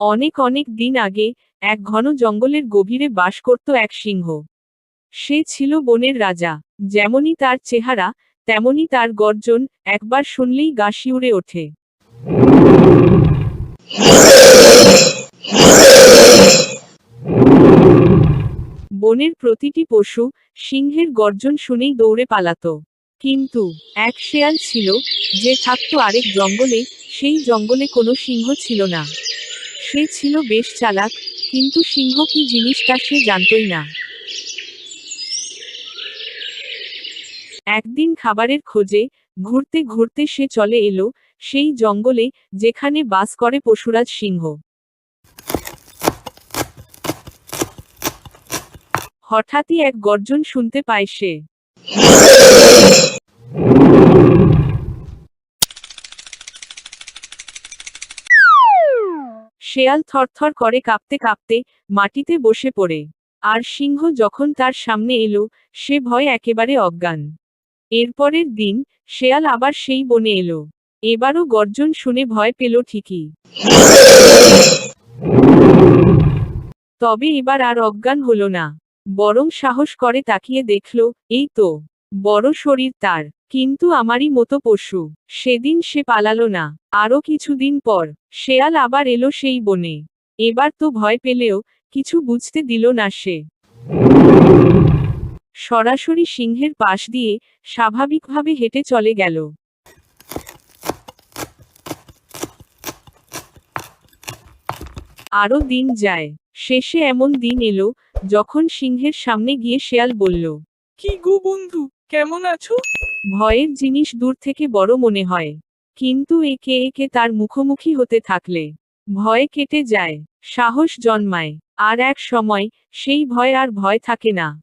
অনেক অনেক দিন আগে এক ঘন জঙ্গলের গভীরে বাস করত এক সিংহ। সে ছিল বনের রাজা। যেমনই তার চেহারা তেমনি তার গর্জন একবার শুনলেই গা শিউরে ওঠে। বনের প্রতিটি পশু সিংহের গর্জন শুনেই দৌড়ে পালাত। কিন্তু এক শেয়াল ছিল যে থাকতো আরেক জঙ্গলে, সেই জঙ্গলে কোনো সিংহ ছিল না। সে ছিল বেশ চালাক, কিন্তু সিংহ কি জিনিসটা সে জানতই না। একদিন খাবারের খোঁজে, ঘুরতে ঘুরতে সে চলে এলো, সেই জঙ্গলে, যেখানে বাস করে পশুরাজ সিংহ। হঠাৎই এক গর্জন শুনতে পায় সে। শেয়াল থরথর করে কাঁপতে কাঁপতে মাটিতে বসে পড়ে। আর সিংহ যখন তার সামনে এলো, সে ভয় একেবারে অজ্ঞান। এরপরের দিন শেয়াল আবার সেই বনে এলো। এবারও গর্জন শুনে ভয় পেল ঠিকই। তবে এবার আর অজ্ঞান হলো না। বরং সাহস করে তাকিয়ে দেখল, এই তো, বড় শরীর তার। কিন্তু আমারই মতো পশু। সেদিন সে পালালো না। আরও কিছুদিন পর শেয়াল আবার এলো সেই বনে। এবার তো ভয় পেলেও কিছু বুঝতে দিল না সে। সরাসরি সিংহের পাশ দিয়ে স্বাভাবিকভাবে হেঁটে চলে গেল। আরও দিন যায়। শেষে এমন দিন এলো যখন সিংহের সামনে গিয়ে শেয়াল বলল, কি গো বন্ধু কেমন আছো? ভয়ের জিনিস দূর থেকে বড় মনে হয়। কিন্তু একে একে তার মুখোমুখি হতে থাকলে। ভয় কেটে যায়, সাহস জন্মায়, আর এক সময় সেই ভয় আর ভয় থাকে না।